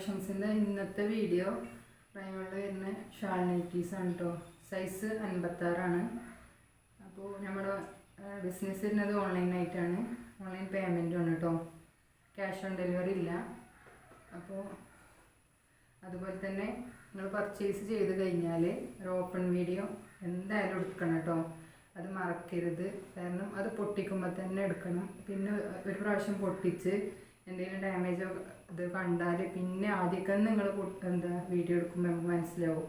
കളക്ഷൻസിന്റെ ഇന്നത്തെ വീഡിയോ പ്രൈമുള്ള വരുന്ന shawl nighties ആണ് കേട്ടോ സൈസ് അൻപത്താറാണ്. അപ്പോൾ നമ്മുടെ ബിസിനസ് വരുന്നത് ഓൺലൈനായിട്ടാണ് ഓൺലൈൻ പേയ്മെന്റുമാണ് കേട്ടോ ക്യാഷ് ഓൺ ഡെലിവറി ഇല്ല. അപ്പോൾ അതുപോലെ തന്നെ നിങ്ങൾ പർച്ചേസ് ചെയ്ത് കഴിഞ്ഞാൽ ഒരു ഓപ്പൺ വീഡിയോ എന്തായാലും എടുക്കണം കേട്ടോ അത് മറക്കരുത്. കാരണം അത് പൊട്ടിക്കുമ്പോൾ തന്നെ എടുക്കണം. പിന്നെ ഒരു പ്രാവശ്യം പൊട്ടിച്ച് എന്തെങ്കിലും ഡാമേജോ ഇത് കണ്ടാൽ പിന്നെ ആദ്യമൊക്കെ നിങ്ങൾ എന്താ വീഡിയോ എടുക്കുമ്പോൾ നമുക്ക് മനസ്സിലാവും.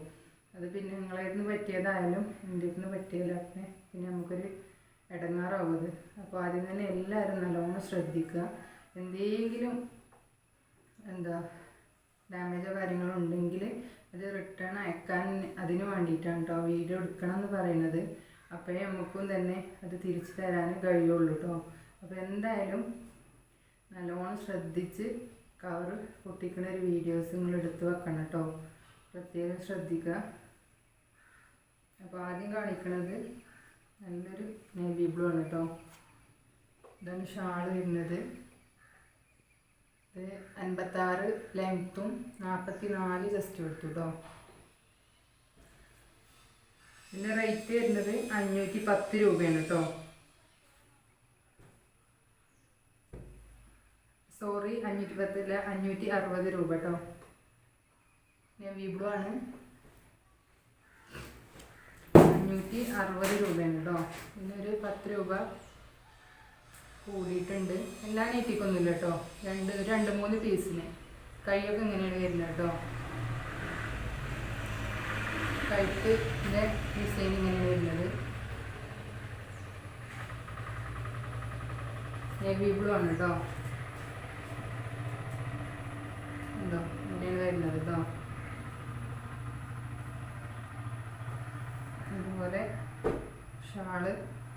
അത് പിന്നെ നിങ്ങളായിരുന്നു പറ്റിയതായാലും എന്റെ നിന്ന് പറ്റിയതൊക്കെ പിന്നെ നമുക്കൊരു ഇടങ്ങാറാവും അപ്പോൾ ആദ്യം തന്നെ എല്ലാവരും നല്ലോണം ശ്രദ്ധിക്കുക. എന്തെങ്കിലും എന്താ ഡാമേജോ കാര്യങ്ങളോ ഉണ്ടെങ്കിൽ അത് റിട്ടേൺ അയക്കാൻ അതിന് വേണ്ടിയിട്ടാണ് കേട്ടോ വീഡിയോ എടുക്കണം എന്ന് പറയുന്നത് അപ്പോഴേ നമുക്കും തന്നെ അത് തിരിച്ചു തരാൻ കഴിയുള്ളൂ കേട്ടോ അപ്പോൾ എന്തായാലും നല്ലോണം ശ്രദ്ധിച്ച് കവർ പൊട്ടിക്കുന്ന ഒരു വീഡിയോസ് നിങ്ങൾ എടുത്ത് വെക്കണം കേട്ടോ പ്രത്യേകം ശ്രദ്ധിക്കുക അപ്പോൾ ആദ്യം കാണിക്കുന്നത് നല്ലൊരു നേവി ബ്ലൂ ആണ് കേട്ടോ ഇതാണ് ഷാൾ വരുന്നത്. ഇത് അൻപത്താറ് ലെങ്ത്തും നാൽപ്പത്തി നാല് ജസ്റ്റ് എടുത്തു കേട്ടോ ഇതിന്റെ റേറ്റ് വരുന്നത് അഞ്ഞൂറ്റി പത്ത് രൂപയാണ് കേട്ടോ സോറി അഞ്ഞൂറ്റി പത്തില്ല അഞ്ഞൂറ്റി അറുപത് രൂപ കേട്ടോ. ഞാൻ ബ്ലൂ ആണ് അഞ്ഞൂറ്റി അറുപത് രൂപയാണ് കേട്ടോ. ഒരു പത്ത് രൂപ കൂടിയിട്ടുണ്ട്. എല്ലാം നീട്ടിക്കൊന്നുമില്ല കേട്ടോ. രണ്ട് രണ്ട് മൂന്ന് പീസിന്. കൈയൊക്കെ ഇങ്ങനെയാണ് വരുന്നത് കേട്ടോ? കഴുത്തിന്റെ ഡിസൈൻ ഇങ്ങനെയാണ് വരുന്നത്. ഞാൻ ബ്ലൂ ആണ് കേട്ടോ. ഉണ്ടോ? ഇങ്ങനെയാണ് വരുന്നത് കേട്ടോ അതുപോലെ ഷാൾ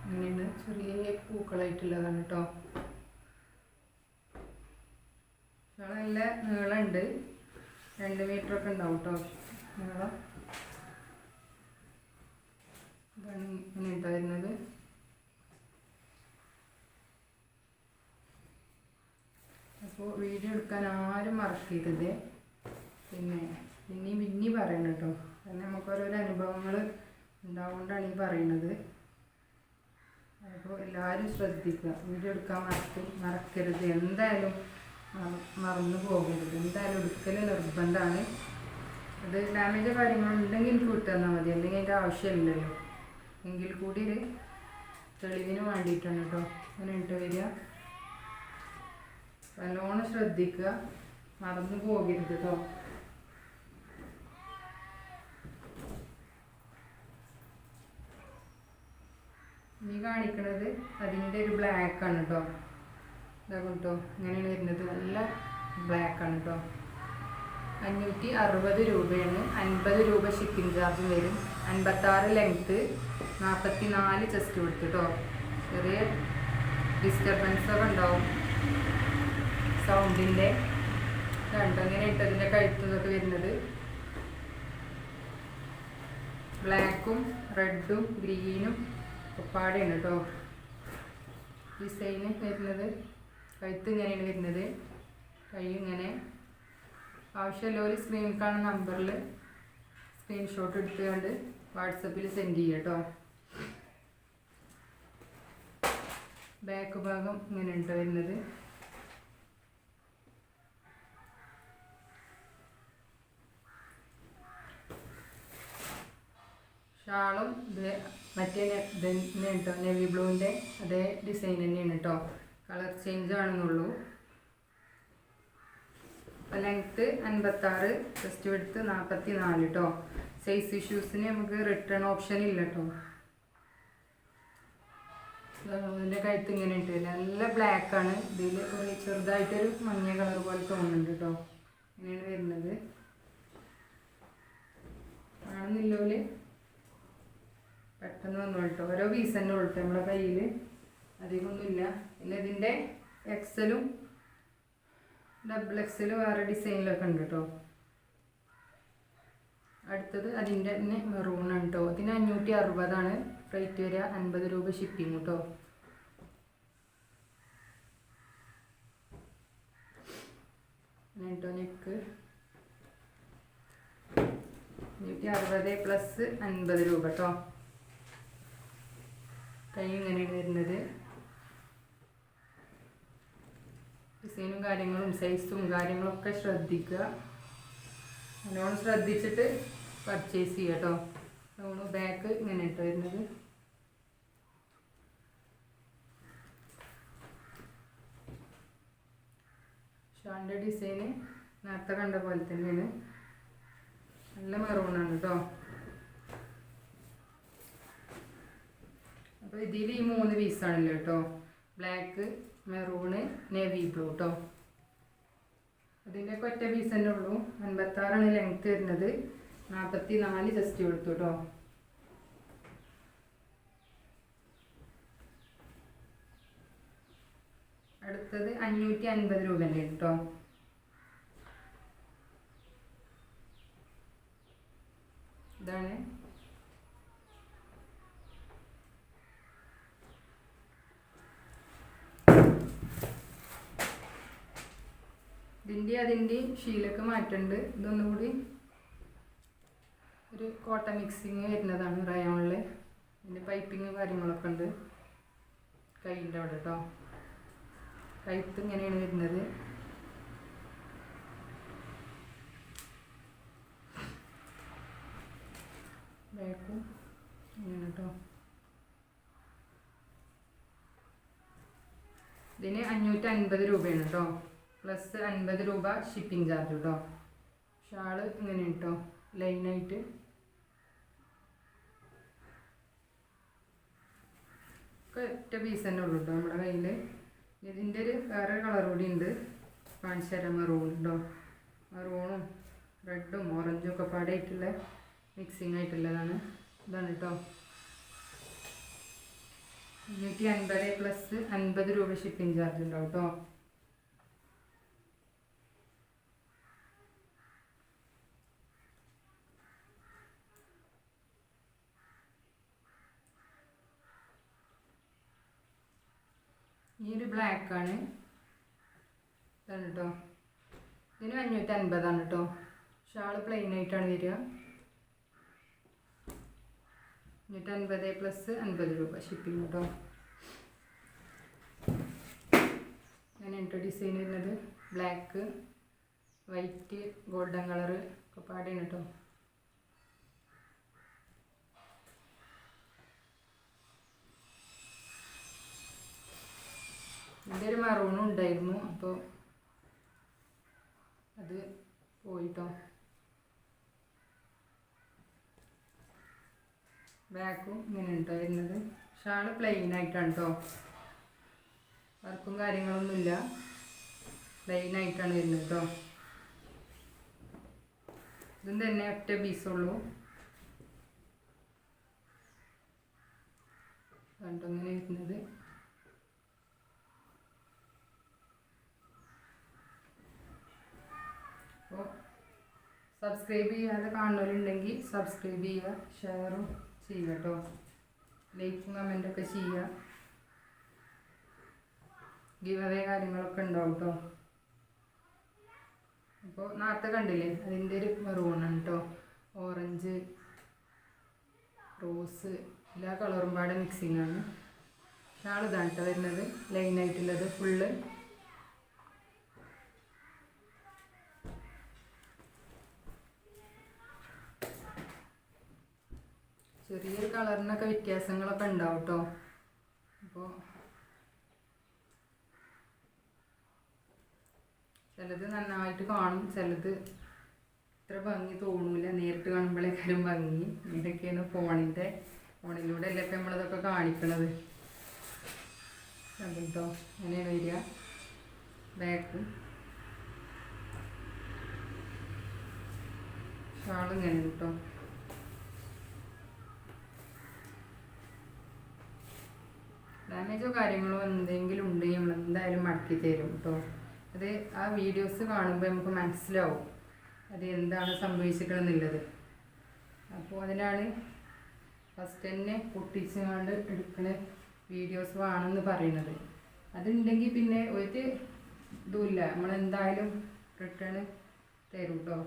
ഇങ്ങനെയാണ് ചെറിയ പൂക്കളായിട്ടുള്ളതാണ് കേട്ടോ ഷാൾ നല്ല നീളമുണ്ട് രണ്ട് മീറ്റർ ഒക്കെ ഉണ്ടാവും കേട്ടോ നീളം ഇതാണ് ഇങ്ങനെ കേട്ടോ വരുന്നത് അപ്പോൾ വീഡിയോ എടുക്കാൻ ആരും മറക്കരുത് പിന്നെ പിന്നെയും പിന്നെയും പറയണം കേട്ടോ കാരണം നമുക്ക് ഓരോരോ അനുഭവങ്ങൾ ഉണ്ടാവുകൊണ്ടാണ് ഈ പറയണത്. അപ്പോൾ എല്ലാവരും ശ്രദ്ധിക്കുക. വീഡിയോ എടുക്കാൻ മറക്ക മറക്കരുത്. എന്തായാലും മറന്നു പോകരുത്. എന്തായാലും എടുക്കൽ നിർബന്ധമാണ് അത് ഡാമേജ് കാര്യങ്ങളുണ്ടെങ്കിൽ എനിക്ക് വിട്ടു തന്നാൽ മതി. അല്ലെങ്കിൽ അതിന്റെ ആവശ്യമില്ലല്ലോ. എങ്കിൽ കൂടി ഒരു തെളിവിന് വേണ്ടിയിട്ടാണ് കേട്ടോ അങ്ങനെ ഇട്ട് വരിക. നല്ലോണം ശ്രദ്ധിക്കുക. മറന്നു പോകരുത് കേട്ടോ ഇനി കാണിക്കണത് അതിന്റെ ഒരു ബ്ലാക്ക് ആണ് കേട്ടോ ഇതാ കേട്ടോ ഇങ്ങനെയാണ് വരുന്നത്. നല്ല ബ്ലാക്ക് ആണ് കേട്ടോ അഞ്ഞൂറ്റി അറുപത് രൂപയാണ്. അൻപത് രൂപ ഷിപ്പിംഗ് ചാർജ് വരും. അൻപത്താറ് ലെങ്ത്ത് നാൽപ്പത്തി നാല് ചെസ്റ്റ് കൊടുത്ത് കേട്ടോ ചെറിയ ഡിസ്റ്റർബൻസ് ഒക്കെ ഉണ്ടാവും. സൗണ്ടിന്റെ കണ്ടങ്ങനെ ഇട്ടതിന്റെ കഴുത്തൊക്കെ വരുന്നത്. ബ്ലാക്കും റെഡും ഗ്രീനും ഒപ്പാടെയാണ് കേട്ടോ ഡിസൈന് വരുന്നത്. കഴുത്ത് ഇങ്ങനെയാണ് വരുന്നത്. കൈ ഇങ്ങനെ. ആവശ്യമല്ല ഒരു സ്ക്രീൻ കാണുന്ന നമ്പറിൽ സ്ക്രീൻഷോട്ട് എടുത്തുകൊണ്ട് വാട്സപ്പിൽ സെൻഡ് ചെയ്യുക കേട്ടോ ബാക്ക് ഭാഗം ഇങ്ങനെ ഉണ്ട് വരുന്നത്. ഷാളും ഇത് മറ്റേ നെ- ഇത് തന്നെ കേട്ടോ നെവി ബ്ലൂവിന്റെ അതേ ഡിസൈൻ തന്നെയാണ് കേട്ടോ കളർ ചേഞ്ച് ആണെന്നുള്ളൂ. ലെങ്ത്ത് അൻപത്താറ് ജസ്റ്റ് എടുത്ത് നാൽപ്പത്തി നാല് കേട്ടോ സൈസ് ഇഷ്യൂസിന് നമുക്ക് റിട്ടേൺ ഓപ്ഷൻ ഇല്ല കേട്ടോ ഇതിന്റെ കഴുത്ത് ഇങ്ങനെ ഉണ്ട് നല്ല ബ്ലാക്ക് ആണ്. ഇതിൽ ഒരു ചെറുതായിട്ടൊരു മഞ്ഞ കളർ പോലെ തോന്നുന്നുണ്ട് കേട്ടോ ഇങ്ങനെയാണ് വരുന്നത്. കാണുന്നില്ലോൽ പെട്ടെന്ന് വന്നു കേട്ടോ. ഓരോ പീസ് തന്നെ ഉള്ളു നമ്മുടെ കയ്യിൽ അധികമൊന്നുമില്ല. പിന്നെ ഇതിന്റെ എക്സലും ഡബിൾ എക്സലും വേറെ ഡിസൈനിലൊക്കെ ഉണ്ട് കേട്ടോ അടുത്തത് അതിന്റെ തന്നെ മെറൂൺ ആണ് കേട്ടോ ഇതിന് അഞ്ഞൂറ്റി അറുപതാണ് റേറ്റ് വരിക അൻപത് രൂപ ഷിപ്പിംഗ് കേട്ടോ കേട്ടോ നെക്ക് അഞ്ഞൂറ്റി അറുപത് പ്ലസ് അൻപത് രൂപ കേട്ടോ കൈ ഇങ്ങനെയാണ് വരുന്നത്. ഡിസൈനും കാര്യങ്ങളും സൈസും കാര്യങ്ങളൊക്കെ ശ്രദ്ധിക്കുക. നല്ലോണം ശ്രദ്ധിച്ചിട്ട് പർച്ചേസ് ചെയ്യുക കേട്ടോ നമ്മൾ ബാക്ക് ഇങ്ങനെ ഇട്ട് വരുന്നത്. ഷാളിന്റെ ഡിസൈന് നേരത്തെ കണ്ട പോലെ തന്നെയാണ്. നല്ല മെറൂണാണ് കേട്ടോ അപ്പോൾ ഇതിൽ ഈ മൂന്ന് പീസാണല്ലോ കേട്ടോ ബ്ലാക്ക് മെറൂണ് നേവി ബ്ലൂ കേട്ടോ അതിന്റെ ഒറ്റ പീസ് തന്നെ ഉള്ളൂ. അൻപത്താറാണ് ലെങ്ത് വരുന്നത്. നാൽപ്പത്തി നാല് ജസ്റ്റ് കൊടുത്തു കേട്ടോ അടുത്തത് അഞ്ഞൂറ്റി അൻപത് രൂപന്റെ കേട്ടോ ഇതാണ് ഇതിന്റെ അതിന്റെ ഷീലൊക്കെ മാറ്റുന്നുണ്ട് ഇതൊന്നുകൂടി ഒരു കോട്ട മിക്സിങ് വരുന്നതാണ് റയോണിൽ ഇതിന്റെ പൈപ്പിങ് കാര്യങ്ങളൊക്കെ ഉണ്ട്. കൈന്റെ അവിടെ കേട്ടോ പൈപ്പ് ഇങ്ങനെയാണ് വരുന്നത്. ഇതിന് അഞ്ഞൂറ്റി അൻപത് രൂപയാണ് കേട്ടോ പ്ലസ് അൻപത് രൂപ ഷിപ്പിംഗ് ചാർജ് കേട്ടോ ഷാൾ ഇങ്ങനെ കേട്ടോ ലൈനായിട്ട് ഒറ്റ പീസ് തന്നെ ഉള്ളൂ കേട്ടോ നമ്മുടെ കയ്യിൽ ഇതിന്റെ ഒരു വേറെ കളർ കൂടി ഉണ്ട്. കാണിച്ചു തരാം മെറൂൺ കേട്ടോ മെറൂണും റെഡും ഓറഞ്ചും ഒക്കെ പാടായിട്ടുള്ള മിക്സിങ് ആയിട്ടുള്ളതാണ്. ഇതാണ് കേട്ടോ അഞ്ഞൂറ്റി അൻപത് പ്ലസ് അൻപത് രൂപ ഷിപ്പിംഗ് ചാർജ് ഉണ്ടാവും കേട്ടോ ഈ ഒരു ബ്ലാക്ക് ആണ്. ഇതാണ് കേട്ടോ ഇതിന് അഞ്ഞൂറ്റി അൻപതാണ് കേട്ടോ ഷാൾ പ്ലെയിൻ ആയിട്ടാണ് വരിക. അഞ്ഞൂറ്റി അൻപത് പ്ലസ് അൻപത് രൂപ ഷിപ്പിംഗ് കേട്ടോ അങ്ങനെ എന്റെ ഡിസൈൻ വരുന്നത്. ബ്ലാക്ക് വൈറ്റ് ഗോൾഡൻ കളറ് ഒക്കെ പാടിയാണ് കേട്ടോ എന്റെ ഒരു മറൂണും ഉണ്ടായിരുന്നു അപ്പോൾ അത് പോയിട്ടോ. ബാക്കും ഇങ്ങനെ ഉണ്ടോ വരുന്നത്? ഷാൾ പ്ലെയിൻ ആയിട്ടാണ് കേട്ടോ വർക്കും കാര്യങ്ങളൊന്നുമില്ല പ്ലെയിൻ ആയിട്ടാണ് വരുന്നത് കേട്ടോ ഇതും തന്നെ ഒറ്റ പീസുള്ളൂ കണ്ടോ ഇങ്ങനെ വരുന്നത് അപ്പോൾ സബ്സ്ക്രൈബ് ചെയ്യാതെ കാണുന്നവരുണ്ടെങ്കിൽ സബ്സ്ക്രൈബ് ചെയ്യുക ഷെയറും ചെയ്യുക കേട്ടോ ലൈക്കും കമന്റൊക്കെ ചെയ്യുക. ഗിവ് കാര്യങ്ങളൊക്കെ ഉണ്ടാവും കേട്ടോ അപ്പോൾ നേരത്തെ കണ്ടില്ലേ? അതിന്റെ ഒരു മെറൂണാണ് കേട്ടോ ഓറഞ്ച് റോസ് എല്ലാ കളറും പാടെ മിക്സിങ്ങാണ് ഷാൾ ഇതാണ് കേട്ടോ വരുന്നത്. ലൈനായിട്ടുള്ളത് ഫുള്ള് ചെറിയൊരു കളറിനൊക്കെ വ്യത്യാസങ്ങളൊക്കെ ഉണ്ടാവും കേട്ടോ അപ്പോൾ ചിലത് നന്നായിട്ട് കാണും ചിലത് ഇത്ര ഭംഗി തോന്നൂല. നേരിട്ട് കാണുമ്പോഴേക്കാരും ഭംഗി. ഇതൊക്കെയാണ് ഫോണിന്റെ ഫോണിലൂടെ അല്ലേ ഇപ്പം നമ്മളിതൊക്കെ കാണിക്കണത്. കണ്ടോ അങ്ങനെയാണ് വരിക. ബാക്കും ഷാളും ഇങ്ങനെ കേട്ടോ ഡാമേജോ കാര്യങ്ങളോ എന്തെങ്കിലും ഉണ്ടെങ്കിൽ നമ്മൾ എന്തായാലും മടക്കി തരും കേട്ടോ അത് ആ വീഡിയോസ് കാണുമ്പോൾ നമുക്ക് മനസ്സിലാവും അത് എന്താണ് സംഭവിച്ചിട്ടുള്ളത് അപ്പോൾ അതിനാണ് ഫസ്റ്റ് തന്നെ പൊട്ടിച്ചുകൊണ്ട് എടുക്കുന്ന വീഡിയോസ് വേണമെന്ന് പറയുന്നത്. അതുണ്ടെങ്കിൽ പിന്നെ ഒരു ഇതുമില്ല. നമ്മളെന്തായാലും റിട്ടേൺ തരും കേട്ടോ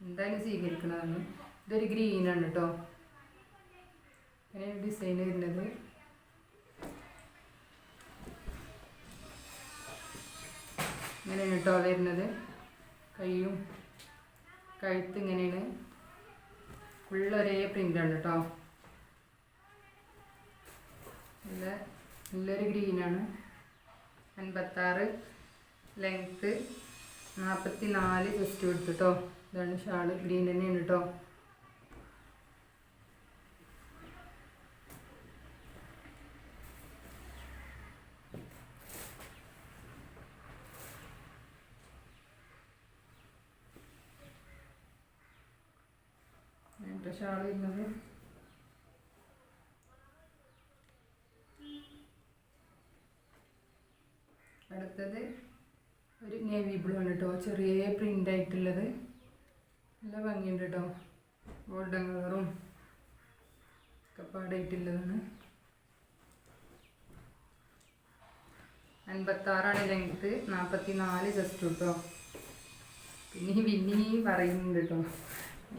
എന്തായാലും സ്വീകരിക്കണതാണ്. ഇതൊരു ഗ്രീനാണ് കേട്ടോ ഇങ്ങനെ ഡിസൈൻ വരുന്നത്. ഇങ്ങനെയാണ് കേട്ടോ വരുന്നത്. കൈയും കഴുത്ത് ഇങ്ങനെയാണ്. ഫുള്ള് ഒരേ പ്രിന്റാണ് കേട്ടോ. നല്ല നല്ലൊരു ഗ്രീനാണ് അൻപത്താറ് ലെങ്ത്ത് നാൽപ്പത്തി നാല് ജസ്റ്റ് കൊടുത്തു കേട്ടോ. ഇതാണ് ഷാൾ ഗ്രീൻ തന്നെയാണ് കേട്ടോ. എന്നിട്ട് ഷാൾ വരുന്നത് അടുത്തത് ഒരു നേവി ബ്ലൂ ആണ് കേട്ടോ. ചെറിയ പ്രിന്റ് ആയിട്ടുള്ളത്. നല്ല ഭംഗിയുണ്ട് കേട്ടോ. ഗോൾഡൻ കളറും ഒക്കെ പാടായിട്ടുള്ളതാണ്. അൻപത്താറാണ് ലെങ്ത്ത് നാൽപ്പത്തി നാല് ജസ്റ്റ് കേട്ടോ പിന്നെ പിന്നെ പറയുന്നുണ്ട് കേട്ടോ.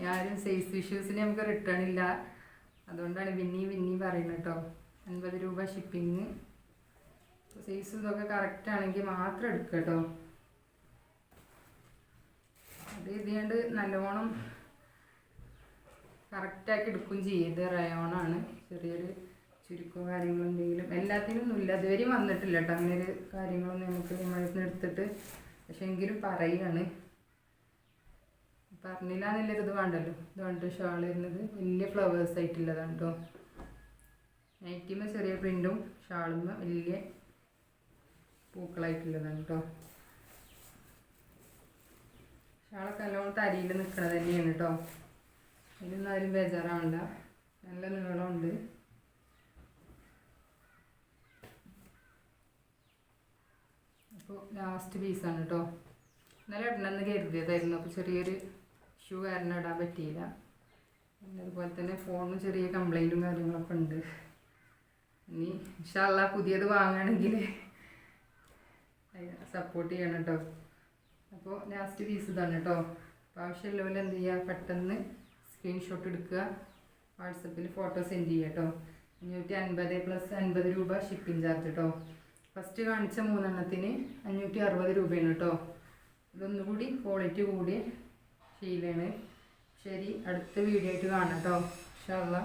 ഞാനും സൈസ് ഇഷ്യൂസിന് നമുക്ക് റിട്ടേൺ ഇല്ല. അതുകൊണ്ടാണ് വിന്നി വിന്നി പറയുന്നത് കേട്ടോ അൻപത് രൂപ ഷിപ്പിങ് സൈസ് ഇതൊക്കെ കറക്റ്റ് ആണെങ്കിൽ മാത്രം എടുക്കുക കേട്ടോ അത് ഇതുകൊണ്ട് നല്ലോണം കറക്റ്റാക്കി എടുക്കുകയും ചെയ്യും റയോണാണ് ചെറിയൊരു ചുരുക്കോ കാര്യങ്ങളോ എന്തെങ്കിലും. എല്ലാത്തിനും ഒന്നുമില്ല അതുവരെയും വന്നിട്ടില്ല കേട്ടോ അങ്ങനെ ഒരു കാര്യങ്ങളൊന്നും നമുക്ക് നമ്മളിൽ നിന്ന് എടുത്തിട്ട്. പക്ഷെ എങ്കിലും പറയുകയാണ് പറഞ്ഞില്ല എന്നുള്ളൊരു ഇത് വേണ്ടല്ലോ. ഇത് കണ്ടോ ഷാൾ വരുന്നത് വലിയ ഫ്ലവേഴ്സ് ആയിട്ടുള്ളതാണ് കേട്ടോ നൈറ്റിമ ചെറിയ പ്രിന്റും ഷാളുമ്മ വലിയ പൂക്കളായിട്ടുള്ളതാണ് കേട്ടോ ഷാളൊക്കെ നല്ലോണം തരിയിൽ നിൽക്കണത് തന്നെയാണ് കേട്ടോ അതിനൊന്നും ആരും ബേജാറാവണ്ട. നല്ല നീളമുണ്ട്. അപ്പോൾ ലാസ്റ്റ് പീസാണ് കേട്ടോ ഇന്നലെ ഇടണമെന്ന് കരുതിയതായിരുന്നു. അപ്പോൾ ചെറിയൊരു ഇഷ്യൂ കാരണം ഇടാൻ പറ്റിയില്ല. പിന്നെ അതുപോലെ തന്നെ ഫോണിന് ചെറിയ കംപ്ലൈന്റും കാര്യങ്ങളൊക്കെ ഉണ്ട്. ഇനി ഇൻഷാല്ല പുതിയത് വാങ്ങുകയാണെങ്കിൽ സപ്പോർട്ട് ചെയ്യണം കേട്ടോ അപ്പോൾ ലാസ്റ്റ് പീസ് ഇതാണ് കേട്ടോ അപ്പോൾ ആവശ്യമുള്ളവരെ എന്ത് ചെയ്യുക പെട്ടെന്ന് സ്ക്രീൻഷോട്ട് എടുക്കുക. വാട്സപ്പിൽ ഫോട്ടോ സെൻഡ് ചെയ്യുക കേട്ടോ അഞ്ഞൂറ്റി അൻപത് പ്ലസ് അൻപത് രൂപ ഷിപ്പിംഗ് ചാർജ് കേട്ടോ ഫസ്റ്റ് കാണിച്ച മൂന്നെണ്ണത്തിന് അഞ്ഞൂറ്റി അറുപത് രൂപയാണ് കേട്ടോ ഇതൊന്നുകൂടി ക്വാളിറ്റി കൂടിയ ശീലമാണ് ശരി അടുത്ത വീഡിയോ ആയിട്ട് കാണാം കേട്ടോ ഇൻഷാ അള്ളാ.